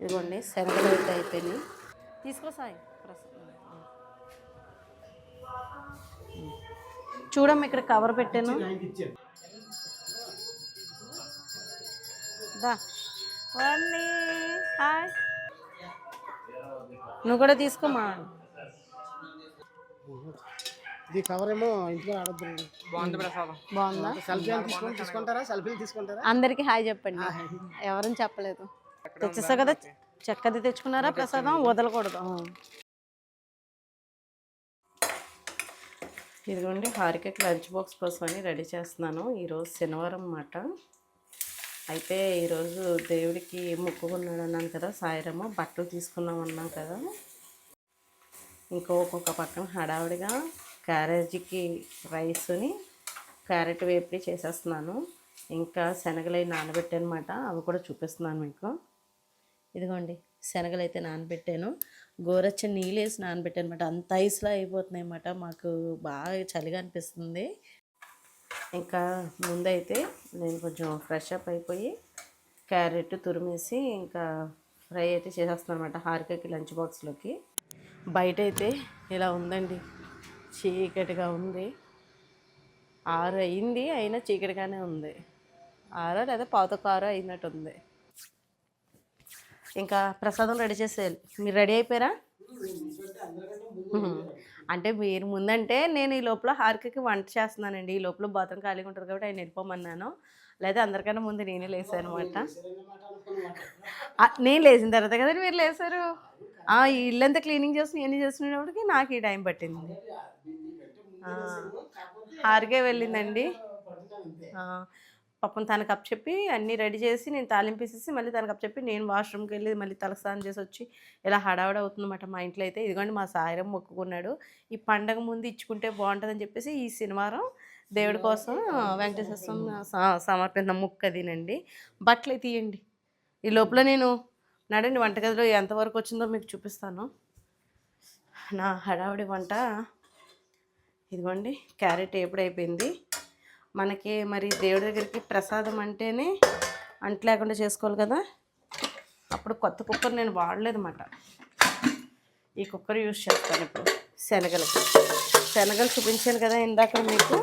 ఇదిగోండి శనగలు అయితే అయిపోయినాయి. తీసుకో సాయి చూడమ్మ ఇక్కడ కవర్ పెట్టాను. దా. హాయ్. నువ్వు కూడా తీసుకోమా? ఇది కవర్ ఏమో ఇంటికి ఆడద్దు. బాగుందా సెల్ఫీ తీసుకొని తీసుకుంటారా? సెల్ఫీలు తీసుకుంటారా? అందరికి హాయ్ చెప్పండి. ఎవరని చెప్పలేదు. తెచ్చేసా కదా? చెక్కది తెచ్చుకున్నారా? ప్రసాదం? వదలకూడదు. ఇదిగోండి హారికకి లంచ్ బాక్స్ కోసం అని రెడీ చేస్తున్నాను. ఈరోజు శనివారం అన్నమాట. అయితే ఈరోజు దేవుడికి మొక్కుకున్నాడు అన్నాను కదా సాయిరమ్మ బట్టలు తీసుకున్నాం అన్నాం కదా. ఇంకో ఒక్కొక్క పక్కన హడావుడిగా క్యారేజీకి రైస్ని క్యారెట్ వేపుడి చేసేస్తున్నాను. ఇంకా శనగలు అవి నానబెట్టానమాట. అవి కూడా చూపిస్తున్నాను మీకు. ఇదిగోండి శనగలు అయితే నానబెట్టాను. గోరచ్చని నీళ్ళు వేసి నానబెట్టాను అనమాట అంత ఐస్లా అయిపోతున్నాయి అన్నమాట. మాకు బాగా చలిగా అనిపిస్తుంది. ఇంకా ముందైతే నేను కొంచెం ఫ్రెష్ అప్ అయిపోయి క్యారెట్ తురిమేసి ఇంకా ఫ్రై అయితే చేసేస్తున్నాను అనమాట హారికకి లంచ్ బాక్స్లోకి. బయట అయితే ఇలా ఉందండి. చీకటిగా ఉంది. ఆరు అయింది అయినా చీకటిగానే ఉంది. ఆరో లేదా పాతకారో అయినట్టుంది. ఇంకా ప్రసాదం రెడీ చేసేయాలి మీరు రెడీ అయిపోయారా? అంటే మీరు ముందంటే నేను ఈ లోపల హారికకి వంట చేస్తున్నానండి. ఈ లోపల బాత్రూమ్ ఖాళీగా ఉంటుంది కాబట్టి ఆయన వెళ్ళిపోమన్నాను. లేదా అందరికన్నా ముందు నేనే లేసాను అనమాట నేను లేచిన తర్వాత కదండి మీరు లేసారు? ఈ ఇల్లంతా క్లీనింగ్ చేస్తున్నా ఎన్ని చేస్తున్నప్పటికి నాకు ఈ టైం పట్టింది హార్కే హారికే వెళ్ళిందండి. పాపం తనకు అప్ చెప్పి అన్నీ రెడీ చేసి నేను తాలింపు వేసేసి మళ్ళీ తనకు అప్ చెప్పి నేను వాష్రూమ్కి వెళ్ళి మళ్ళీ తలస్నానం చేసి వచ్చి ఇలా హడావుడి అవుతుందన్నమాట మా ఇంట్లో అయితే. ఇదిగోండి మా సాయిరం మొక్కుకున్నాడు. ఈ పండగ ముందు ఇచ్చుకుంటే బాగుంటుందని చెప్పేసి ఈ శనివారం దేవుడి కోసం వెంకటేశ్వర స్వామి సమర్పించిన ముక్క అదినండి బట్టలు తీయండి ఈ లోపల నేను నడండి వంటగదిలో ఎంతవరకు వచ్చిందో మీకు చూపిస్తాను. నా హడావుడి వంట ఇదిగోండి క్యారెట్ ఎప్పుడు అయిపోయింది. మనకి మరి దేవుడి దగ్గరికి ప్రసాదం అంటేనే అంటు లేకుండా చేసుకోవాలి కదా. అప్పుడు కొత్త కుక్కర్ నేను వాడలేదన్నమాట. ఈ కుక్కర్ యూజ్ చేస్తాను ఇప్పుడు. శనగలు. శనగలు చూపించాను కదా ఇందాక మీకు.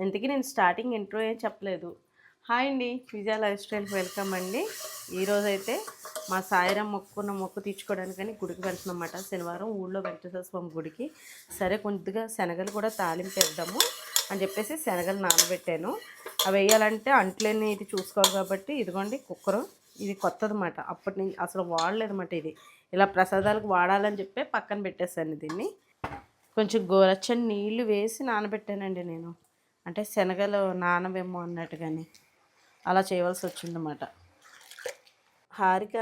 ఇంతకీ నేను స్టార్టింగ్ ఇంట్రో ఏం చెప్పలేదు. హాయ్ అండి విజయ లైఫ్ స్టైల్కి వెల్కమ్ అండి ఈరోజైతే మా సాయిరాం మొక్కున్న మొక్కు తీర్చుకోవడానికని గుడికి వెళ్తున్నమాట శనివారం ఊళ్ళో వెంకటేశ్వర స్వామి గుడికి. సరే కొద్దిగా శనగలు కూడా తాలింపేద్దాము అని చెప్పేసి శనగలు నానబెట్టాను. అవి వేయాలంటే అంట్లేని ఇది చూసుకోవాలి కాబట్టి ఇదిగోండి కుక్కరు. ఇది కొత్తదన్నమాట. అప్పటి నుంచి అసలు వాడలేదన్నమాట ఇది. ఇలా ప్రసాదాలకు వాడాలని చెప్పి పక్కన పెట్టేశాను దీన్ని. కొంచెం గోరచ్చని నీళ్ళు వేసి నానబెట్టానండి నేను. అంటే శనగలు నానవేమో అన్నట్టుగాని. అలా చేయవలసి వచ్చిందన్నమాట. హారిక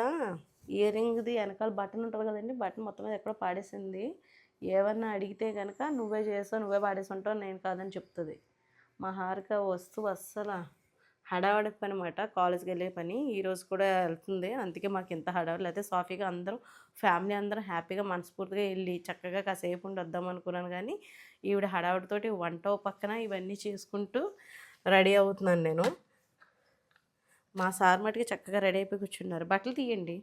ఇయర్ రింగ్ది వెనకాల బటన్ ఉంటుంది కదండి బటన్ మొత్తం మీద ఎక్కడో పాడేసింది. ఏమన్నా అడిగితే కనుక నువ్వే చేసావు నువ్వే పాడేసి ఉంటావు నేను కాదని చెప్తుంది. మా హారిక వస్తూ అస్సలు హడావడి పని అనమాట కాలేజ్కి వెళ్ళే పని. ఈరోజు కూడా వెళ్తుంది. అందుకే మాకు ఇంత హడావడి. అయితే సాఫీగా అందరం ఫ్యామిలీ అందరం హ్యాపీగా మనస్ఫూర్తిగా వెళ్ళి చక్కగా కాసేపు ఉండి వద్దాం అనుకున్నాను కానీ ఈవిడ హడావడితోటి వంట పక్కన ఇవన్నీ చేసుకుంటూ రెడీ అవుతున్నాను నేను. మా సార్ మటుకి చక్కగా రెడీ అయిపోయి కూర్చున్నారు. బట్టలు తీయండి.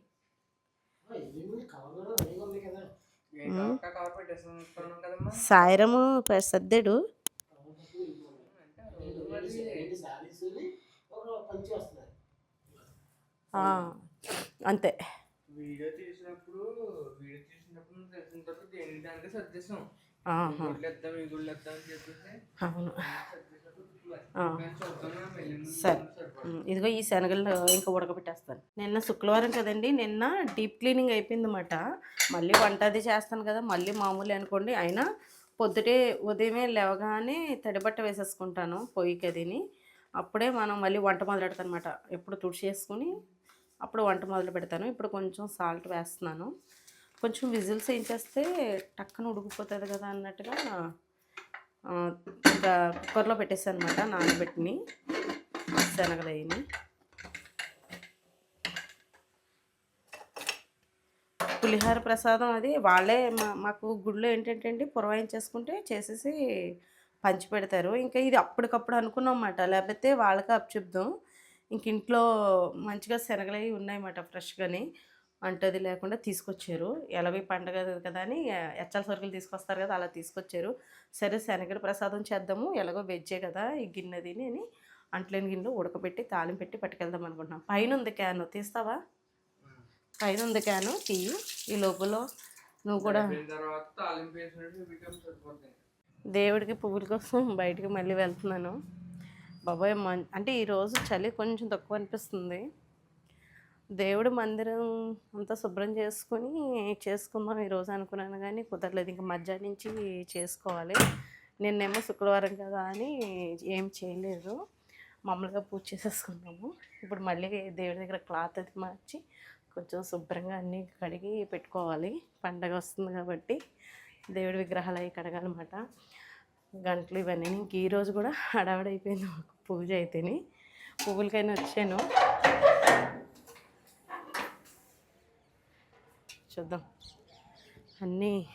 సాయిరము సర్దాడు రెండు శారీస్ ఒక పంచి వస్తుంది ఆ, అంతే. వీడియో తీసినప్పుడు వీడియో తీసినప్పుడు తెలిసిన తర్వాత దేని దానికి సర్దేశాం అవును. సరే. ఇదిగో ఈ శనగలు ఇంకా ఉడకబెట్టేస్తాను. నిన్న శుక్రవారం కదండి నిన్న డీప్ క్లీనింగ్ అయిపోయిందన్నమాట. మళ్ళీ వంట అది చేస్తాను కదా మళ్ళీ మామూలు అనుకోండి. అయినా పొద్దుటే ఉదయమే లేవగానే తడిబట్ట వేసేసుకుంటాను పొయ్యికి అదిని. అప్పుడే మనం మళ్ళీ వంట మొదలెడతాను అనమాట ఎప్పుడు తుడిచేసుకుని అప్పుడు వంట మొదలు పెడతాను. ఇప్పుడు కొంచెం సాల్ట్ వేస్తున్నాను. కొంచెం విజిల్స్ ఏం చేస్తే టక్కన ఉడికిపోతుంది కదా అన్నట్టుగా ఇంకా కుక్కర్లో పెట్టేసాను అనమాట నానబెట్టిని. శనగలు పులిహార ప్రసాదం అది. వాళ్ళే మా- మాకు గుడిలో ఏంటంటే అండి పురవాయించేసుకుంటే చేసేసి పంచి పెడతారు. ఇంకా ఇది అప్పటికప్పుడు అనుకున్నాం అన్నమాట లేకపోతే వాళ్ళకి అప్ చెప్దాం ఇంక ఇంట్లో మంచిగా శనగలు అవి ఉన్నాయన్నమాట ఫ్రెష్గాని. అంటది లేకుండా తీసుకొచ్చారు. ఎలాగో పండగ కదా అని ఎచ్చల సరుకులు తీసుకొస్తారు కదా అలా తీసుకొచ్చారు. సరే శనగడ ప్రసాదం చేద్దాము. ఎలాగో వెజ్జే కదా ఈ గిన్నె తిని అని అంట్లేని గిన్నెలో ఉడకబెట్టి తాలిం పెట్టి పట్టుకెళ్దాం అనుకుంటున్నాం. పైన ఉంది క్యాను. తీస్తావా? పైన ఉంది క్యాను. తీయి. ఈ లోపల నువ్వు కూడా దేవుడికి పువ్వుల కోసం బయటికి మళ్ళీ వెళ్తున్నాను. బాబాయ్ మం అంటే ఈరోజు చలి కొంచెం తక్కువ అనిపిస్తుంది. దేవుడు మందిరం అంతా శుభ్రం చేసుకొని చేసుకుందాం ఈరోజు అనుకున్నాను కానీ కుదరలేదు. ఇంకా మధ్యాహ్నం నుంచి చేసుకోవాలి. నిన్నేమో శుక్రవారం కదా అని ఏం చేయలేదు. మామూలుగా పూజ చేసేసుకున్నాము. ఇప్పుడు మళ్ళీ దేవుడి దగ్గర క్లాత్ అది మార్చి కొంచెం శుభ్రంగా అన్నీ కడిగి పెట్టుకోవాలి. పండగ వస్తుంది కాబట్టి దేవుడి విగ్రహాలు అవి కడగాలన్నమాట. గంటలు ఇవన్నీ. ఇంక ఈరోజు కూడా హడావిడైపోయింది మాకు పూజ అయితేనే. పువ్వులకైనా వచ్చాను. చూద్దాం. అన్నీ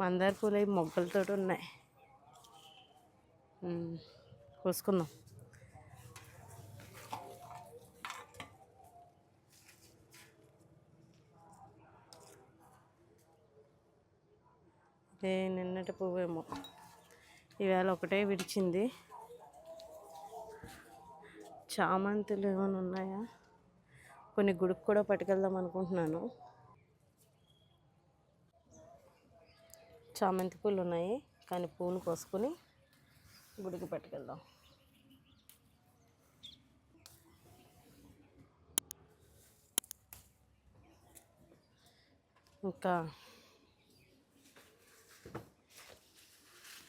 మందార పూలు అవి మొగ్గలతో ఉన్నాయి. కోసుకుందాం. ఇదే నిన్నటి పువ్వేమో. ఈవేళ ఒకటే విడిచింది. చామంతులు ఏమైనా ఉన్నాయా? కొన్ని గుడికి కూడా పట్టుకెళ్దాం అనుకుంటున్నాను. చామంతి పూలు ఉన్నాయి. కానీ పూలు కోసుకొని గుడికి పట్టుకెళ్దాం. ఇంకా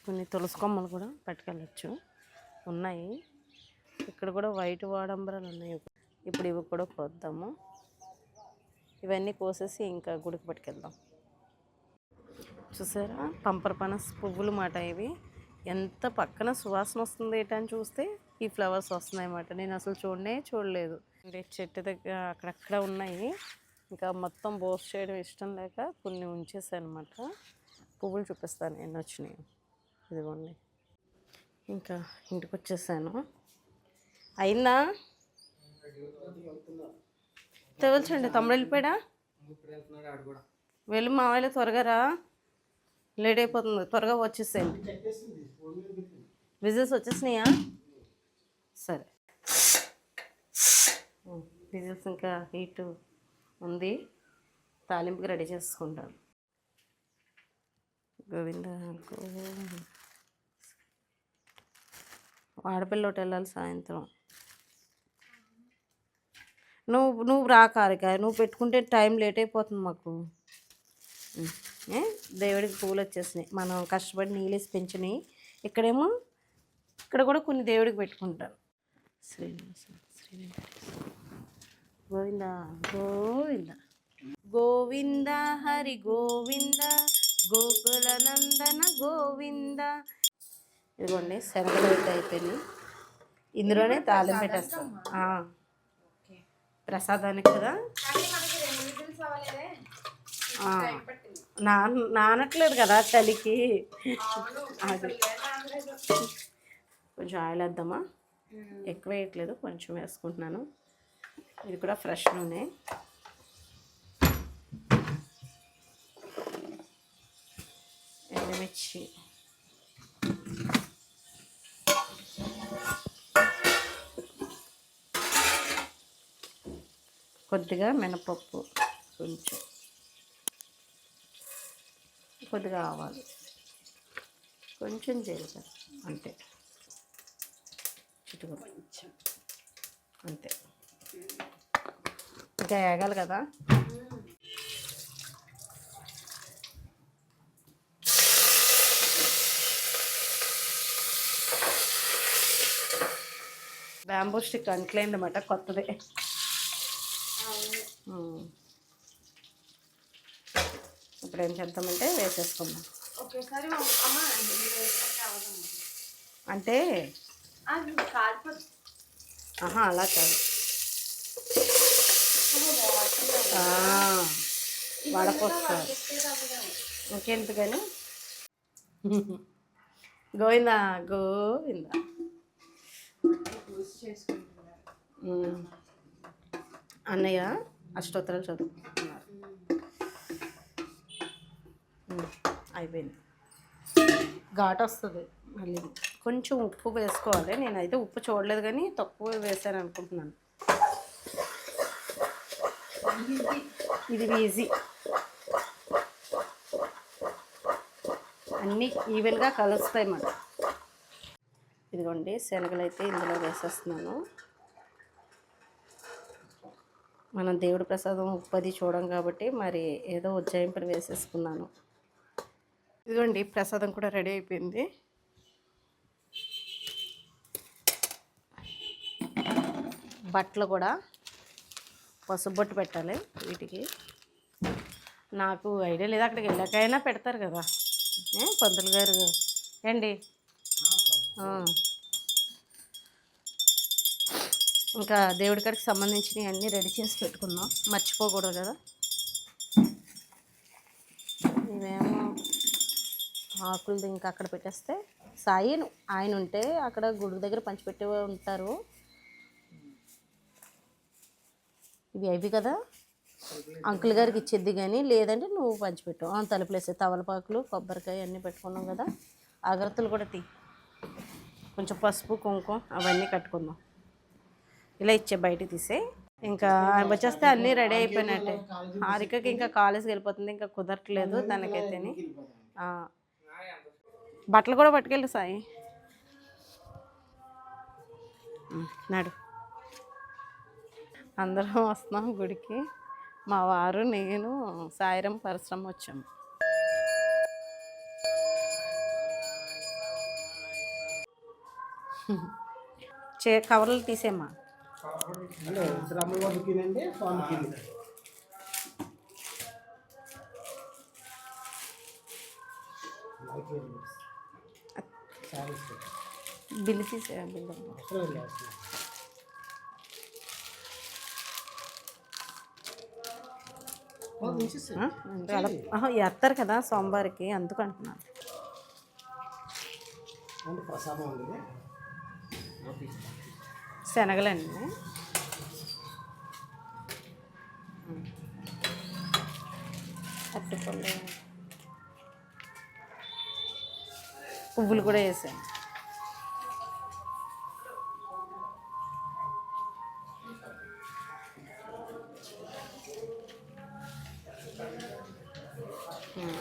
కొన్ని తులసి కొమ్మలు కూడా పట్టుకెళ్ళచ్చు. ఉన్నాయి. ఇక్కడ కూడా వైట్ వాడంబరాలు ఉన్నాయి. ఇప్పుడు ఇవి కూడా కోద్దాము. ఇవన్నీ కోసేసి ఇంకా గుడికి పట్టుకెళ్దాం. చూసారా? పంపర పనస పువ్వులు మాట ఇవి. ఎంత పక్కన సువాసన వస్తుంది ఏంటని చూస్తే ఈ ఫ్లవర్స్ వస్తున్నాయి అన్నమాట నేను అసలు చూడనే చూడలేదు. అంటే చెట్టు దగ్గర అక్కడక్కడ ఉన్నాయి. ఇంకా మొత్తం బోస్ చేయడం ఇష్టం లేక కొన్ని ఉంచేసాను అనమాట పువ్వులు చూపిస్తాను ఎన్ని వచ్చినాయి. ఇదిగోండి. ఇంకా ఇంటికి వచ్చేసాను అయిందా? తెవల్చండి తమ్ముడు వెళ్ళిపోయాడా? వెళ్ళి మామయ్య త్వరగా రా. లేట్ అయిపోతుంది త్వరగా వచ్చేసేయండి. విజిల్స్ వచ్చేసినాయా? సరే. విజిల్స్ ఇంకా హీట్ ఉంది. తాలింపుకి రెడీ చేసుకుంటాను. గోవింద ఆడపిల్లోటి వెళ్ళాలి సాయంత్రం. నువ్వు నువ్వు రా కారిక నువ్వు పెట్టుకుంటే టైం లేట్ అయిపోతుంది మాకు. దేవుడికి పూలు వచ్చేసినాయి. మనం కష్టపడి నీళ్ళేసి పెంచినాయి ఇక్కడేమో ఇక్కడ కూడా కొన్ని దేవుడికి పెట్టుకుంటాను శ్రీనివాస శ్రీ వెంకటేశ్వర. గోవింద గోవింద. గోవింద హరి గోవింద. గోకుల నందన గోవింద. ఇదిగోండి శనగలు అయితే అయిపోయినాయి. ఇందులోనే తాళం పెట్టేస్తాం. ప్రసాదానికి కదా. నా నానట్లేదు కదా చలికి. అది. కొంచెం ఆయిల్ వేద్దామా? ఎక్కువ వేయట్లేదు కొంచెం వేసుకుంటున్నాను. ఇది కూడా ఫ్రెష్ నూనె. ఎండుమిర్చి. కొద్దిగా మినపప్పు కొంచెం. కొద్దిగా ఆవాలు. కొంచెం జీలకర్ర అంతే. చిటుకు కొంచెం. అంతే. ఇంకా వేగాలి కదా? బ్యాంబూ స్టిక్ అంట్లేండి అనమాట కొత్తది. ఇప్పుడు ఏం చేద్దామంటే వేసేసుకుందాం. అంటే ఆహా అలా కాదు. వడపోస్తారు ఇంకెంత కానీ. గోవిందా గోవిందా. అన్నయ్య అష్టోత్తరాలు చదువుకుంటున్నారు. అయిపోయింది. ఘాటు వస్తుంది మళ్ళీ. కొంచెం ఉప్పు వేసుకోవాలి. నేనైతే ఉప్పు చూడలేదు కానీ తక్కువ వేసాను అనుకుంటున్నాను. ఇది ఈజీ. అన్నీ ఈవెన్గా కలుస్తాయి మన ఇదిగోండి శనగలు అయితే ఇందులో వేసేస్తున్నాను. మనం దేవుడి ప్రసాదం ఉప్పది చూడం కాబట్టి మరి ఏదో ఉజ్జాయింపులు వేసేసుకున్నాను. ఇదిగోండి ప్రసాదం కూడా రెడీ అయిపోయింది. బట్టలు కూడా పసుపు బొట్టు పెట్టాలి వీటికి. నాకు ఐడియా లేదు అక్కడికి వెళ్ళాకైనా పెడతారు కదా. ఏ, పంతులు గారు ఏండి ఇంకా దేవుడి కాడికి సంబంధించినవి అన్నీ రెడీ చేసి పెట్టుకుందాం మర్చిపోకూడదు కదా. ఆకులది ఇంకా అక్కడ పెట్టేస్తే సాయి ఆయన ఉంటే అక్కడ గుడి దగ్గర పంచిపెట్టే ఉంటారు. ఇవి అవి కదా. అంకుల్ గారికి ఇచ్చేద్ది కానీ లేదంటే నువ్వు పంచిపెట్టు ఆ, తలుపులేసే తవలపాకులు కొబ్బరికాయ అన్నీ పెట్టుకున్నాం కదా. అగరత్తులు కూడా తీ. కొంచెం పసుపు కుంకుమ అవన్నీ కట్టుకుందాం. ఇలా ఇచ్చే బయట తీసే. ఇంకా ఆయన వచ్చేస్తే అన్నీ రెడీ అయిపోయినట్టే. హారికకి ఇంకా కాలేజ్కి వెళ్ళిపోతుంది ఇంకా కుదరట్లేదు తనకైతేని. బట్టలు కూడా పట్టుకెళ్ళు సాయి. నడు. అందరం వస్తున్నాం గుడికి. మా వారు నేను సాయిరం పరిశ్రమ వచ్చాము చే కవర్లు తీసేమ్మా స్వామికి తినండి. లైట్ వేయండి. శారీస్ పెట్టు. బిల్లు తీసే బిల్లు? అంటే ఎత్తారు కదా సోమవారికి అందుకు అంటున్నాను. అంటే ప్రసాదం ఉంది. శనగలండి. పువ్వులు కూడా వేసాను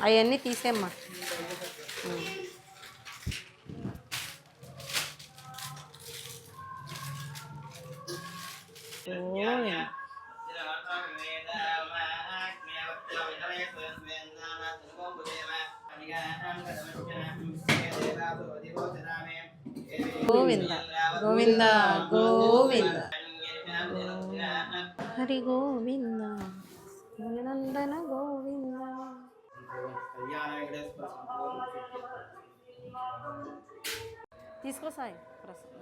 అవన్నీ తీసేమ్మా ఉమ్. ఓ గోవింద గోవింద గోవింద హరి గోవింద నందన గోవింద తీసుకో సాయి ప్రసాదం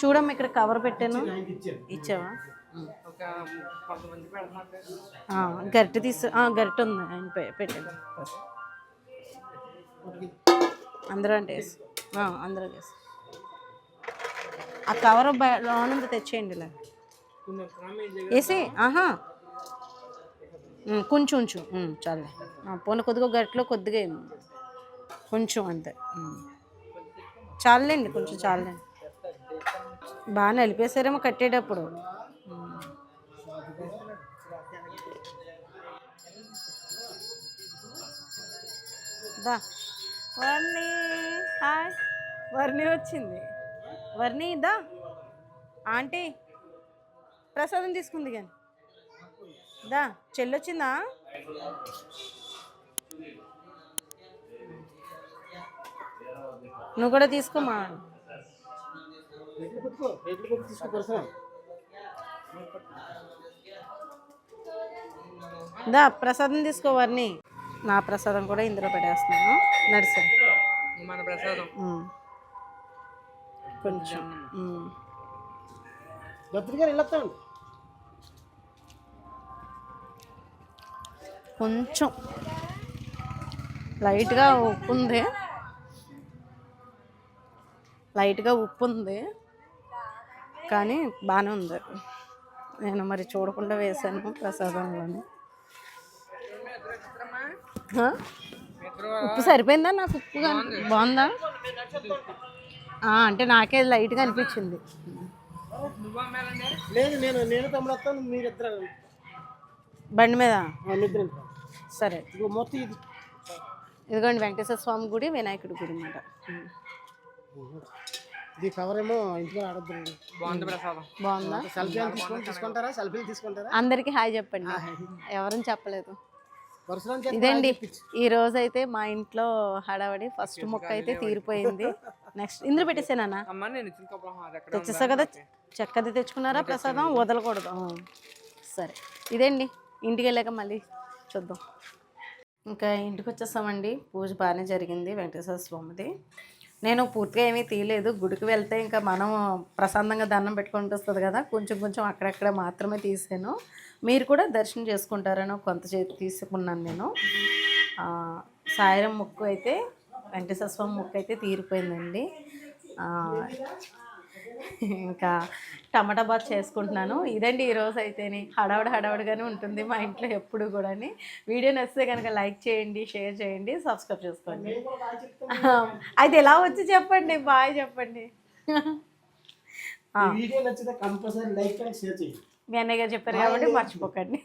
చూడమ్మ ఇక్కడ కవర్ పెట్టాను ఆయనకి ఇచ్చారు ఇచ్చావా ఒక కొంతమంది పెడుతున్నారు ఆ, గరిటె తీసు ఆ, గరిటె ఉంది ఆయన పె- పెట్టాను అందరూ అంటే వేసి. ఆ, అందరూ వేసి ఆ కవర్ బయ- తెచ్చేయండి ఇలా. వేసి ఆహా. కొంచెం ఉంచు చాలే. పోనీ కొద్దిగా గట్టిలో కొద్దిగా కొంచెం అంతే. చాలండి కొంచెం చాలండి బాగా నలిపేశారేమో కట్టేటప్పుడు. దా. వర్ణి హాయ్. వర్ణి వచ్చింది. వర్ణి దా ఆంటీ ప్రసాదం తీసుకుంది కానీ. దా చెల్లొచ్చిందా? నువ్వు కూడా తీసుకోమా తీసుకో దా ప్రసాదం తీసుకో వర్ణి. నా ప్రసాదం కూడా ఇందులో పెట్టేస్తున్నాను నడిచి మన ప్రసాదం. కొంచెం. కొంచెం. లైట్గా ఉప్పు ఉంది లైట్గా ఉప్పు ఉంది కానీ బాగానే ఉంది. నేను మరి చూడకుండా వేసాను ప్రసాదంలోని? ఉప్పు సరిపోయిందా? నాకు ఉప్పు బాగుందా. ఆ, అంటే నాకే లైట్గా అనిపించింది. నువ్వు అమ్మాలండి లేదు నేను నేను తమ్ముడు వస్తాను మీరిద్దరు బండి మీద? సరే. ఇదిగో మొత్తం ఇది. ఇదిగోండి వెంకటేశ్వర స్వామి గుడి వినాయకుడి గుడి అన్నమాట. ఇది కవర్ ఏమో ఇంటికి ఆడద్దు బాగుంది ప్రసాదం. బాగుందా? సెల్ఫీ తీసుకొని తీసుకుంటారా? సెల్ఫీలు తీసుకుంటారా? అందరికి హాయ్ చెప్పండి. ఎవరని చెప్పలేదు. ఇదండి. ఈ రోజు అయితే మా ఇంట్లో హడావడి ఫస్ట్ మొక్క అయితే తీరిపోయింది. నెక్స్ట్ ఇందులో పెట్టేసానా అమ్మ నేను ఇచ్చిన కప్పలం అది ఎక్కడ తెచ్చేసా కదా? చెక్కది తెచ్చుకున్నారా? ప్రసాదం వదలకూడదు. సరే. ఇదండి. ఇంటికి వెళ్ళాక మళ్ళీ చూద్దాం. ఇంకా ఇంటికి వచ్చేసామండి. పూజ బాగానే జరిగింది. వెంకటేశ్వర స్వామిది. నేను పూర్తిగా ఏమీ తీయలేదు. గుడికి వెళ్తే ఇంకా మనం ప్రశాంతంగా దండం పెట్టుకుంటూ వస్తుంది కదా కొంచెం కొంచెం అక్కడక్కడ మాత్రమే తీసాను. మీరు కూడా దర్శనం చేసుకుంటారని కొంత చేతి తీసుకున్నాను నేను. ఆ, సాయిరం ముక్కు అయితే వెంకటేశ్వర స్వామి ముక్కు అయితే తీరిపోయిందండి. ఇంకా టమాటా బాత్ చేసుకుంటున్నాను. ఇదండి ఈరోజు అయితేనే హడావుడి హడావుడిగానే ఉంటుంది మా ఇంట్లో ఎప్పుడు కూడా వీడియో నచ్చితే కనుక లైక్ చేయండి షేర్ చేయండి సబ్స్క్రైబ్ చేసుకోండి. అయితే ఎలా వచ్చి చెప్పండి బాయ్ చెప్పండి. వీడియో నచ్చితే కంపల్సరీ లైక్ అండ్ షేర్ చేయండి. మీ అన్నయ్య గారు చెప్పారు కాబట్టి మర్చిపోకండి.